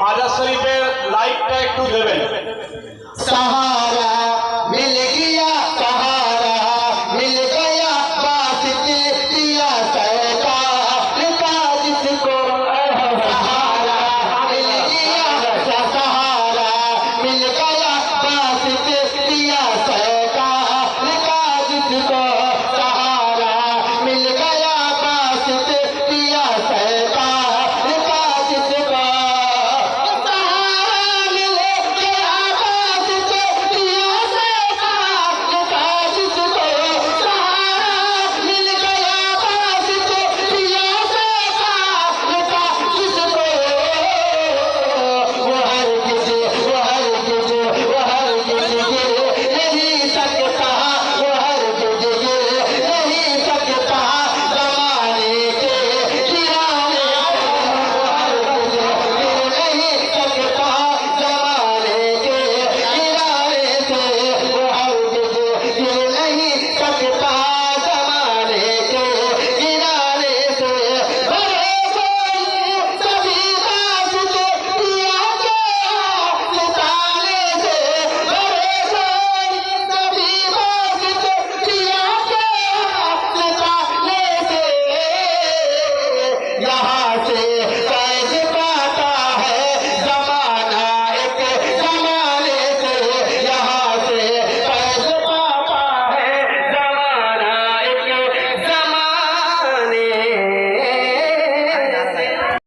মাজার শরীফের লাইটটা একটু দেবেন। সাহারা